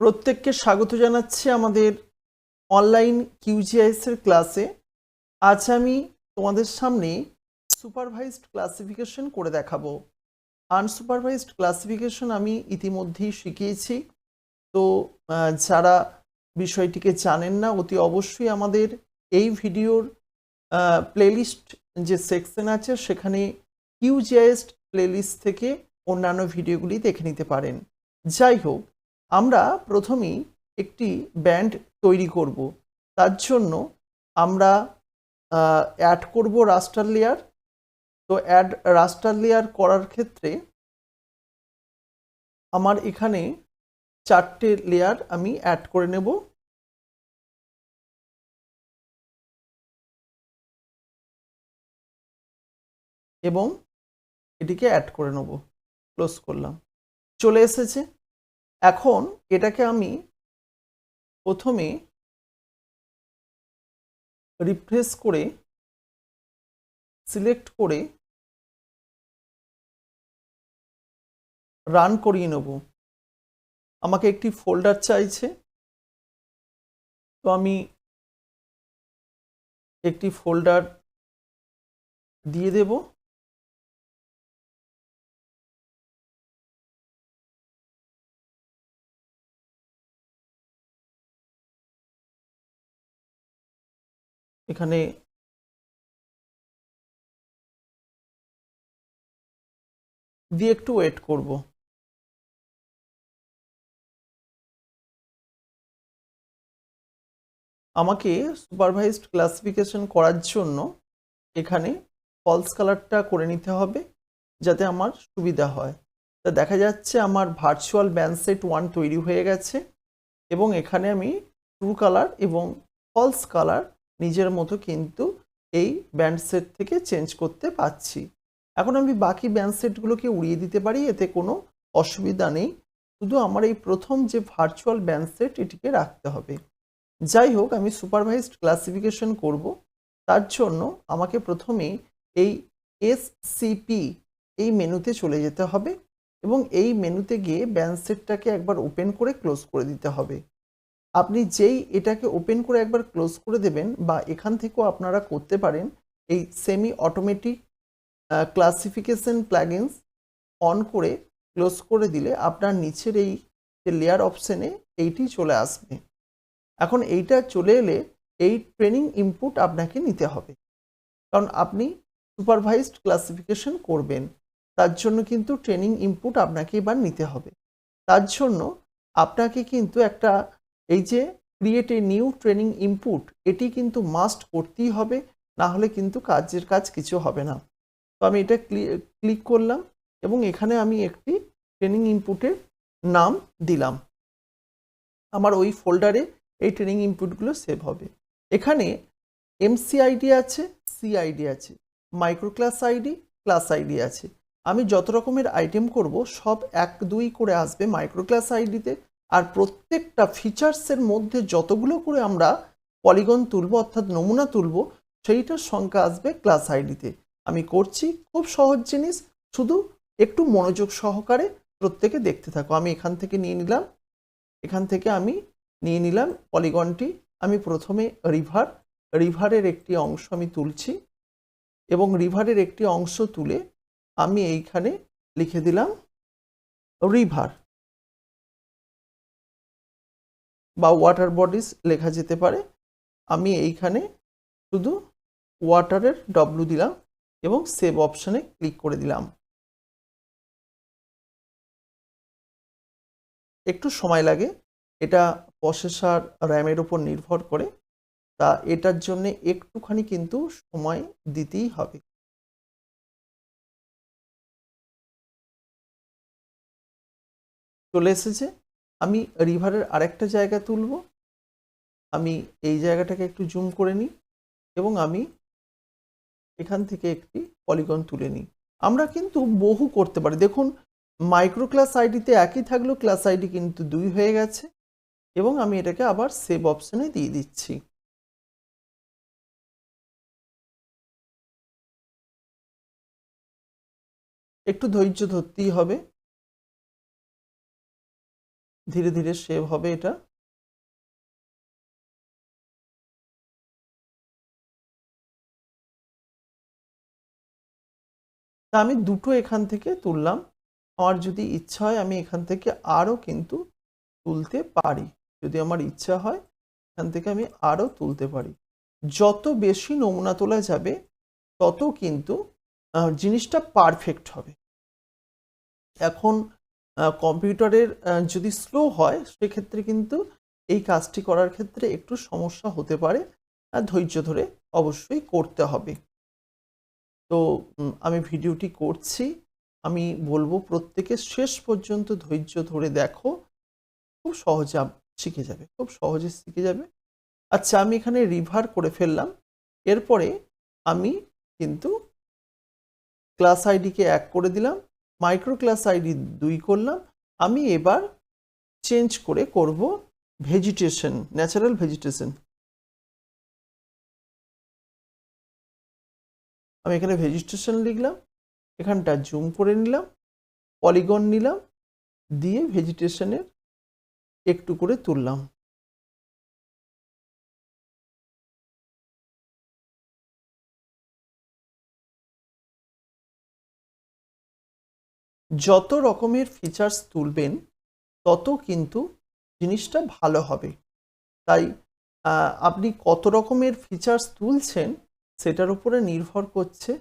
প্রত্যেককে স্বাগত জানাচ্ছি আমাদের অনলাইন কিউজিআইএস এর ক্লাসে আজ আমি তোমাদের সামনে সুপারভাইজড ক্লাসিফিকেশন করে দেখাবো। আনসুপারভাইজড ক্লাসিফিকেশন আমি ইতিমধ্যেই শিখিয়েছি। তো যারা বিষয়টিকে জানেন না, অতি অবশ্যই আমাদের এই ভিডিওর প্লেলিস্ট যে সেকশন আছে, সেখানে কিউজিআইএস প্লেলিস্ট থেকে অন্যান্য ভিডিওগুলি দেখে নিতে পারেন। যাই হোক আমরা প্রথমেই একটি ব্যান্ড তৈরি করব। তার জন্য আমরা অ্যাড করব রাস্টার লেয়ার তো অ্যাড রাস্টার লেয়ার করার ক্ষেত্রে আমার এখানে চারটে লেয়ার আমি অ্যাড করে নেব। এবং এটিকে অ্যাড করে নেব। ক্লোজ করলাম। চলে এসেছে। এখন এটাকে আমি প্রথমে রিফ্রেশ করে সিলেক্ট করে রান করিয়ে নেব। আমাকে একটি ফোল্ডার চাইছে। তো আমি একটি ফোল্ডার দিয়ে দেব। এখানে দিয়ে একটু ওয়েট করব। আমাকে সুপারভাইজড ক্লাসিফিকেশন করার জন্য এখানে ফলস কালারটা করে নিতে হবে যাতে আমার সুবিধা হয়। তা দেখা যাচ্ছে আমার ভার্চুয়াল ব্যান্ড সেট ওয়ান তৈরি হয়ে গেছে এবং এখানে আমি ট্রু কালার এবং ফলস কালার নিজের মতো কিন্তু এই ব্যান্ড সেট থেকে চেঞ্জ করতে পারছি। এখন আমি বাকি ব্যান্ড সেটগুলোকে উড়িয়ে দিতে পারি, এতে কোনো অসুবিধা নেই। শুধু আমার এই প্রথম যে ভার্চুয়াল ব্যান্ড সেট এটিকে রাখতে হবে। যাই হোক, আমি সুপারভাইজড ক্লাসিফিকেশন করব। তার জন্য আমাকে প্রথমে এই এসসিপি এই মেনুতে চলে যেতে হবে এবং এই মেনুতে গিয়ে ব্যান্ড সেটটাকে একবার ওপেন করে ক্লোজ করে দিতে হবে। আপনি যেই এটাকে ওপেন করে একবার ক্লোজ করে দেবেন বা এখান থেকেও আপনারা করতে পারেন এই semi automatic classification plugins on করে ক্লোজ করে দিলে আপনার নিচের এই যে লেয়ার অপশানে এইটি চলে আসবে। এখন এইটা চলে এলে এই ট্রেনিং ইনপুট আপনাকে নিতে হবে। কারণ আপনি সুপারভাইজড ক্লাসিফিকেশন করবেন, তার জন্য কিন্তু ট্রেনিং ইনপুট আপনাকে এবার নিতে হবে। তার জন্য আপনাকে কিন্তু একটা এই যে create a new training input এটি কিন্তু মাস্ট করতেই হবে না হলে কিন্তু কাজের কাজ কিছু হবে না। তো আমি এটা ক্লিক করলাম এবং এখানে আমি একটি ট্রেনিং ইনপুটের নাম দিলাম। আমার ওই ফোল্ডারে এই ট্রেনিং ইনপুটগুলো সেভ হবে। এখানে এমসি আইডি আছে সিআইডি আছে micro class ID class ID আছে। আমি যত রকমের আইটেম করব, সব এক দুই করে আসবে মাইক্রো ক্লাস আইডিতে আর প্রত্যেকটা ফিচার্সের মধ্যে যতগুলো করে আমরা পলিগন তুলব, অর্থাৎ নমুনা তুলব, সেইটার সংখ্যা আসবে ক্লাস আইডিতে। আমি করছি খুব সহজ জিনিস, শুধু একটু মনোযোগ সহকারে প্রত্যেকে দেখতে থাকো। আমি এখান থেকে নিয়ে নিলাম, এখান থেকে আমি নিয়ে নিলাম পলিগনটি। আমি প্রথমে রিভার, রিভারের একটি অংশ আমি তুলছি এবং রিভারের একটি অংশ তুলে আমি এইখানে লিখে দিলাম রিভার। বা ওয়াটার বডিস লেখা যেতে পারে। আমি এইখানে শুধু ওয়াটারের ডব্লু দিলাম এবং সেভ অপশানে ক্লিক করে দিলাম। একটু সময় লাগে, এটা প্রসেসার র্যামের উপর নির্ভর করে, তা এটার জন্যে একটুখানি কিন্তু সময় দিতেই হবে। চলে এসেছে। আমি রিভারের আরেকটা জায়গা তুলব। আমি এই জায়গাটাকে একটু জুম করে নিই এবং আমি এখান থেকে একটি পলিগন তুলে নিই। আমরা কিন্তু বহু করতে পারি। দেখুন মাইক্রো ক্লাস আইডিতে একই থাকলেও ক্লাস আইডি কিন্তু দুই হয়ে গেছে এবং আমি এটাকে আবার সেভ অপশনে দিয়ে দিচ্ছি। একটু ধৈর্য ধরতেই হবে। ধীরে ধীরে সেভ হবে এটা। আমি দুটো এখান থেকে তুললাম। আমার যদি ইচ্ছা হয় আমি এখান থেকে আরও কিন্তু তুলতে পারি। যদি আমার ইচ্ছা হয় এখান থেকে আমি আরও তুলতে পারি। যত বেশি নমুনা তোলা যাবে, তত কিন্তু জিনিসটা পারফেক্ট হবে। এখন কম্পিউটারের যদি স্লো হয়, সেক্ষেত্রে কিন্তু এই কাজটি করার ক্ষেত্রে একটু সমস্যা হতে পারে। ধৈর্য ধরে অবশ্যই করতে হবে। তো আমি ভিডিওটি করছি। আমি বলব প্রত্যেকে শেষ পর্যন্ত ধৈর্য ধরে দেখো। খুব সহজে শিখে যাবে। খুব সহজে শিখে যাবে। আচ্ছা আমি এখানে রিভার করে ফেললাম। এরপরে আমি কিন্তু ক্লাস আইডিকে এক করে দিলাম। মাইক্রো ক্লাস আইডি দুই করলাম। আমি এবার চেঞ্জ করে করব ভেজিটেশন ন্যাচারাল ভেজিটেশন আমি এখানে ভেজিটেশন লিখলাম, এখানটা জুম করে নিলাম পলিগন নিলাম, দিয়ে ভেজিটেশনের একটু করে তুললাম। যত রকমের ফিচার্স তুলবেন, তত কিন্তু জিনিসটা ভালো হবে। তাই আপনি কত রকমের ফিচার্স তুলছেন, সেটার উপরে নির্ভর করছে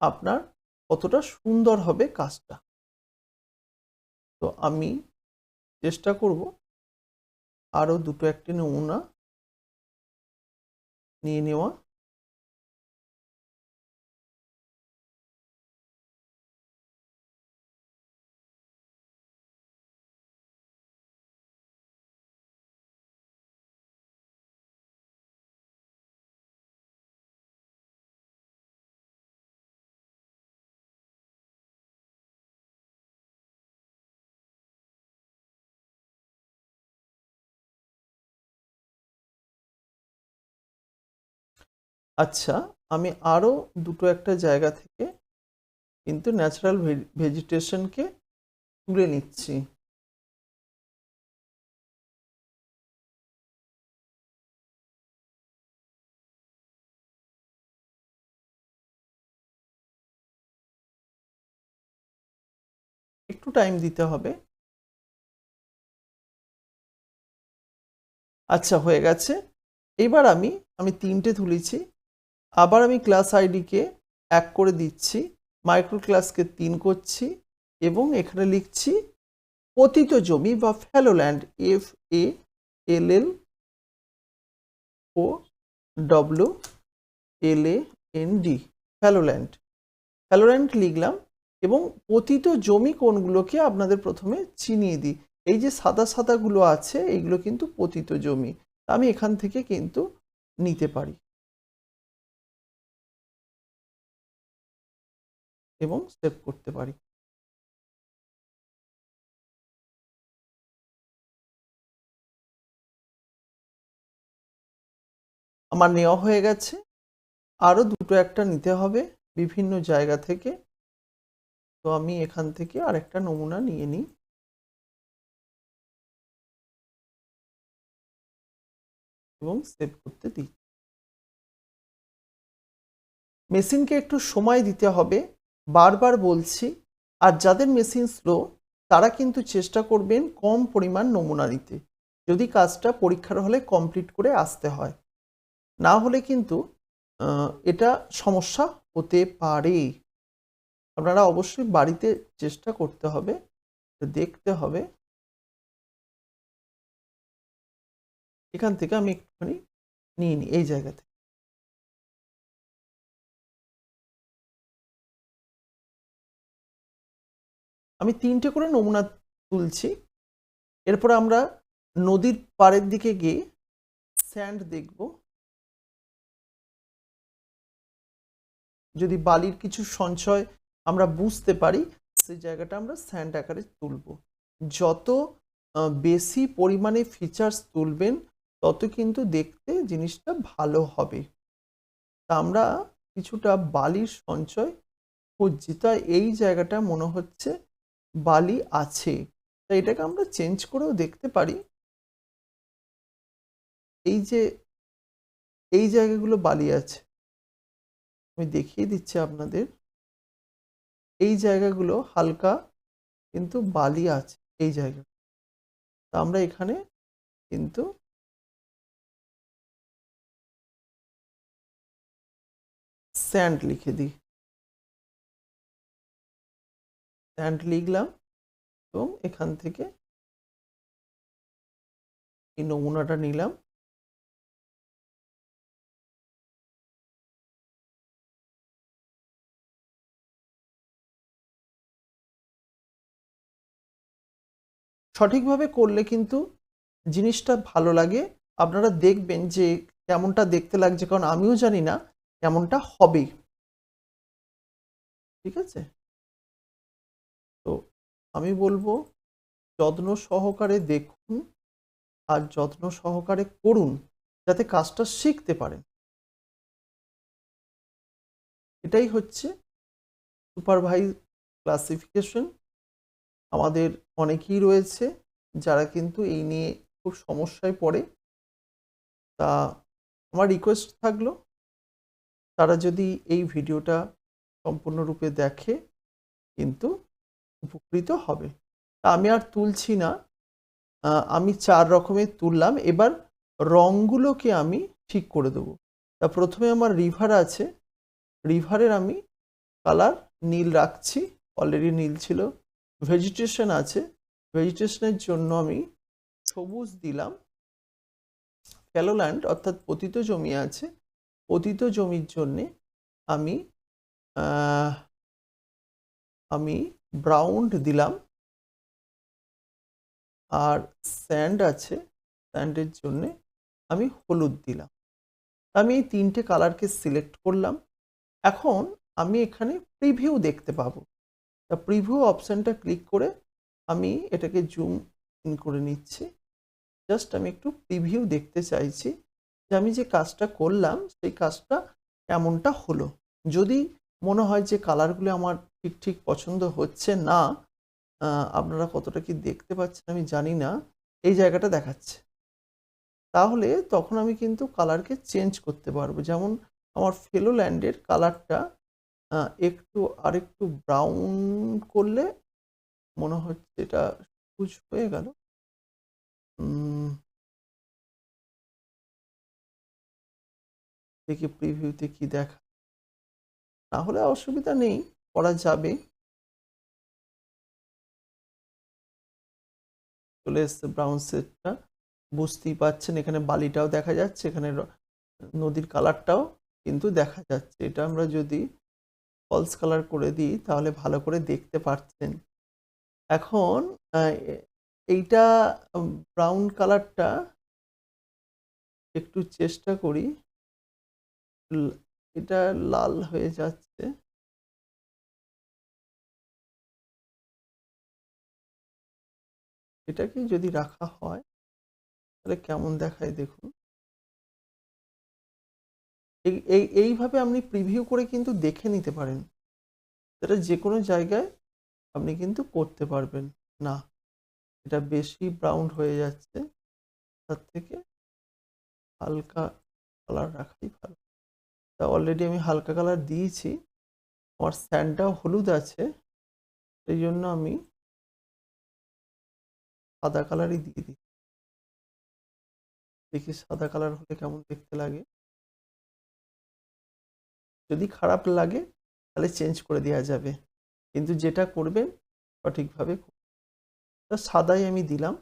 আপনার কতটা সুন্দর হবে কাজটা। তো আমি চেষ্টা করব আরও দুটো একটি নমুনা নিয়ে নেওয়া আচ্ছা আমি আরও দুটো একটা জায়গা থেকে কিন্তু ন্যাচারাল ভেজিটেশনকে তুলে নিচ্ছি। একটু টাইম দিতে হবে। আচ্ছা হয়ে গেছে। এবার আমি আমি তিনটে তুলেছি। আবার আমি ক্লাস আইডিকে এক করে দিচ্ছি মাইক্রো ক্লাসকে তিন করছি এবং এখানে লিখছি পতিত জমি বা fallow land F A L L O W L A N D fallow land fallow land লিখলাম এবং পতিত জমি কোনগুলোকে আপনাদের প্রথমে চিনিয়ে দিই? এই যে সাদা সাদাগুলো আছে এইগুলো কিন্তু পতিত জমি। আমি এখান থেকে কিন্তু নিতে পারি। এবং সেভ করতে পারি। আমার নেওয়া হয়ে গেছে। আরও দুটো একটা নিতে হবে বিভিন্ন জায়গা থেকে। তো আমি এখান থেকে আরেকটা নমুনা নিয়ে নিই। এবং সেভ করতে দিই। মেশিনকে একটু সময় দিতে হবে। বারবার বলছি, আর যাদের মেশিন স্লো তারা কিন্তু চেষ্টা করবেন কম পরিমাণ নমুনা নিতে। যদি কাজটা পরীক্ষার হলে কমপ্লিট করে আসতে হয়। না হলে কিন্তু এটা সমস্যা হতে পারে। আপনারা অবশ্যই বাড়িতে চেষ্টা করতে হবে, দেখতে হবে। এখান থেকে আমি একটুখানি নিয়ে নিই, এই জায়গা থেকে আমি তিনটে করে নমুনা তুলছি। এরপর আমরা নদীর পাড়ের দিকে গিয়ে স্যান্ড দেখব। যদি বালির কিছু সঞ্চয় আমরা বুঝতে পারি, সেই জায়গাটা আমরা স্যান্ড আকারে তুলব। যত বেশি পরিমাণে ফিচার্স তুলবেন, তত কিন্তু দেখতে জিনিসটা ভালো হবে। তা আমরা কিছুটা বালির সঞ্চয় খুঁজছি। তাই এই জায়গাটা মনে হচ্ছে বালি আছে। তাই এটাকে আমরা চেঞ্জ করেও দেখতে পারি। এই যে, এই জায়গাগুলো বালি আছে। আমি দেখিয়ে দিচ্ছি আপনাদের। এই জায়গাগুলো হালকা কিন্তু বালি আছে, এই জায়গা। তা আমরা এখানে কিন্তু স্যান্ড লিখে দিই। স্যান্ড লিখলাম এবং এখান থেকে এই নমুনাটা নিলাম। সঠিকভাবে করলে কিন্তু জিনিসটা ভালো লাগে। আপনারা দেখবেন যে কেমনটা দেখতে লাগছে, কারণ আমিও জানি না কেমনটা হবে। ঠিক আছে? আমি বলব, যত্ন সহকারে দেখুন আর যত্ন সহকারে করুন যাতে কাজটা শিখতে পারেন। এটাই হচ্ছে সুপারভাইজ ক্লাসিফিকেশন আমাদের অনেকেই রয়েছে যারা কিন্তু এই নিয়ে খুব সমস্যায় পড়ে। তা আমার রিকোয়েস্ট থাকল, তারা যদি এই ভিডিওটা সম্পূর্ণরূপে দেখে, কিন্তু উপকৃত হবে। তা আমি আর তুলছি না। আমি চার রকমের তুললাম। এবার রঙগুলোকে আমি ঠিক করে দেবো। তা প্রথমে আমার রিভার আছে। রিভারের আমি কালার নীল রাখছি। অলরেডি নীল ছিল। ভেজিটেশন আছে। ভেজিটেশনের জন্য আমি সবুজ দিলাম। ফ্যালোল্যান্ড অর্থাৎ পতিত জমি আছে। পতিত জমির জন্যে আমি আমি ব্রাউন দিলাম। আর স্যান্ড আছে স্যান্ডের জন্যে আমি হলুদ দিলাম। আমি এই তিনটে কালারকে সিলেক্ট করলাম। এখন আমি এখানে প্রিভিউ দেখতে পাবো। তা প্রিভিউ অপশানটা ক্লিক করে আমি এটাকে জুম ইন করে নিচ্ছি। জাস্ট আমি একটু প্রিভিউ দেখতে চাইছি যে আমি যে কাজটা করলাম, সেই কাজটা কেমনটা হলো। যদি মনে হয় যে কালারগুলো আমার ঠিক ঠিক পছন্দ হচ্ছে না আপনারা কতটা কি দেখতে পাচ্ছেন আমি জানি না, এই জায়গাটা দেখাচ্ছে। তাহলে তখন আমি কিন্তু কালারকে চেঞ্জ করতে পারব। যেমন আমার ফেলো ল্যান্ডের কালারটা একটু আরেকটু ব্রাউন করলে মনে হচ্ছে এটা সবুজ হয়ে গেল। দেখি প্রিভিউতে কি দেখা। না হলে অসুবিধা নেই। করা যাবে। চলে এসছে ব্রাউন সেটটা বুঝতেই পাচ্ছেন এখানে বালিটাও দেখা যাচ্ছে, এখানে নদীর কালারটাও কিন্তু দেখা যাচ্ছে। এটা আমরা যদি ফলস কালার করে দিই, তাহলে ভালো করে দেখতে পাচ্ছেন এখন এইটা ব্রাউন কালারটা একটু চেষ্টা করি। এটা লাল হয়ে যাচ্ছে। এটাকে যদি রাখা হয়, তাহলে কেমন দেখায় দেখুন? এই এই, এইভাবে আপনি প্রিভিউ করে কিন্তু দেখে নিতে পারেন। এটা যে কোনো জায়গায় আপনি কিন্তু করতে পারবেন। না, এটা বেশি ব্রাউন হয়ে যাচ্ছে। তার থেকে হালকা কালার রাখাই ভালো। তা অলরেডি আমি হালকা কালার দিয়েছি। আমার স্যান্ডটাও হলুদ আছে। সেই জন্য আমি সাদা কালারই দিয়ে দিই। দেখি সাদা কালার হলে কেমন দেখতে লাগে। যদি খারাপ লাগে, তাহলে চেঞ্জ করে দেওয়া যাবে। কিন্তু যেটা করবেন, সঠিকভাবে। তা সাদাই আমি দিলাম।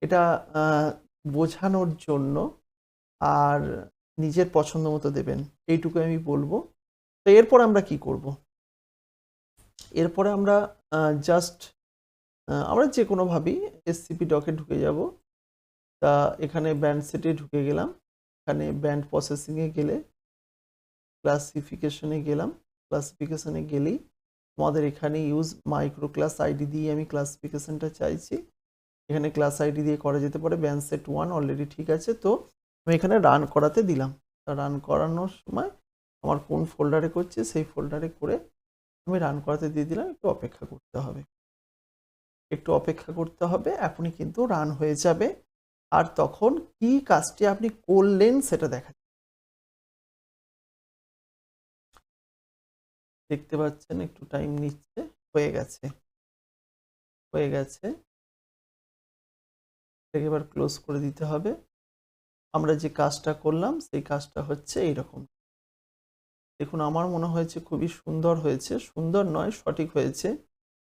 এটা বোঝানোর জন্য আর নিজের পছন্দ মতো দেবেন। এইটুকু আমি বলব। তো এরপর আমরা কি করব? এরপরে আমরা জাস্ট আমরা যে কোনোভাবেই এসসিপি ডকে ঢুকে যাব। তা এখানে ব্যান্ড সেটে ঢুকে গেলাম। এখানে ব্যান্ড প্রসেসিংয়ে গেলে ক্লাসিফিকেশনে গেলাম। ক্লাসিফিকেশনে গেলেই আমাদের এখানে ইউজ মাইক্রো ক্লাস আইডি দিয়ে আমি ক্লাসিফিকেশনটা চাইছি। এখানে ক্লাস আইডি দিয়ে করা যেতে পারে ব্যান্ড সেট ওয়ান অলরেডি ঠিক আছে। তো আমি এখানে রান করাতে দিলাম। রান করানোর সময় আমার কোন ফোল্ডারে করছে, সেই ফোল্ডারে করে আমি রান করাতে দিয়ে দিলাম। একটু অপেক্ষা করতে হবে। একটু অপেক্ষা করতে হবে, এখনই কিন্তু রান হয়ে যাবে। আর তখন কি কাজটি আপনি করলেন সেটা দেখা দেখতে পাচ্ছেন একটু টাইম নিচ্ছে, হয়ে গেছে। হয়ে গেছে। এবার ক্লোজ করে দিতে হবে। আমরা যে কাজটা করলাম, সেই কাজটা হচ্ছে এইরকম। দেখুন, আমার মনে হয়েছে খুবই সুন্দর হয়েছে। সুন্দর নয়, সঠিক হয়েছে।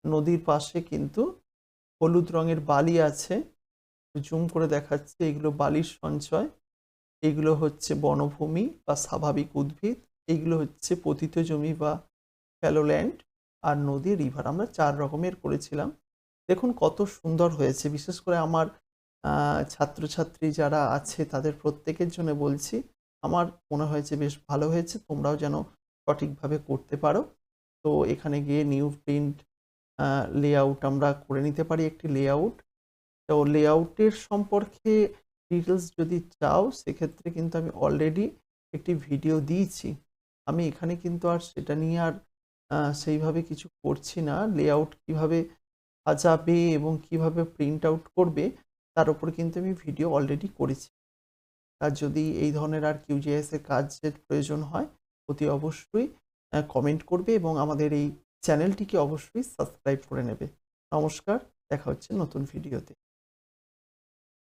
নদীর পাশে কিন্তু হলুদ রঙের বালি আছে। জুম করে দেখাচ্ছে, এগুলো বালির সঞ্চয়। এগুলো হচ্ছে বনভূমি বা স্বাভাবিক উদ্ভিদ। এগুলো হচ্ছে পতিত জমি বা ফ্যালোল্যান্ড আর নদী রিভার আমরা চার রকমের করেছিলাম। দেখুন কত সুন্দর হয়েছে। বিশেষ করে আমার ছাত্রছাত্রী যারা আছে, তাদের প্রত্যেকের জন্য বলছি, আমার মনে হয়েছে বেশ ভালো হয়েছে। তোমরাও যেন সঠিকভাবে করতে পারো। তো এখানে গিয়ে নিউ প্রিন্ট লেআউট আমরা করে নিতে পারি একটি লেআউট তো লেআউটের সম্পর্কে ডিটেলস যদি চাও, সেক্ষেত্রে কিন্তু আমি অলরেডি একটি ভিডিও দিয়েছি। আমি এখানে কিন্তু আর সেটা নিয়ে আর সেইভাবে কিছু করছি না। লেআউট কীভাবে সাজাবে এবং কীভাবে প্রিন্ট আউট করবে, তার উপর কিন্তু আমি ভিডিও অলরেডি করেছি। আর যদি এই ধরনের আর কিউজিএস এর কাজের প্রয়োজন হয়, অতি অবশ্যই কমেন্ট করবে এবং আমাদের এই চ্যানেলটিকে অবশ্যই সাবস্ক্রাইব করে নেবে। নমস্কার দেখা হচ্ছে নতুন ভিডিওতে।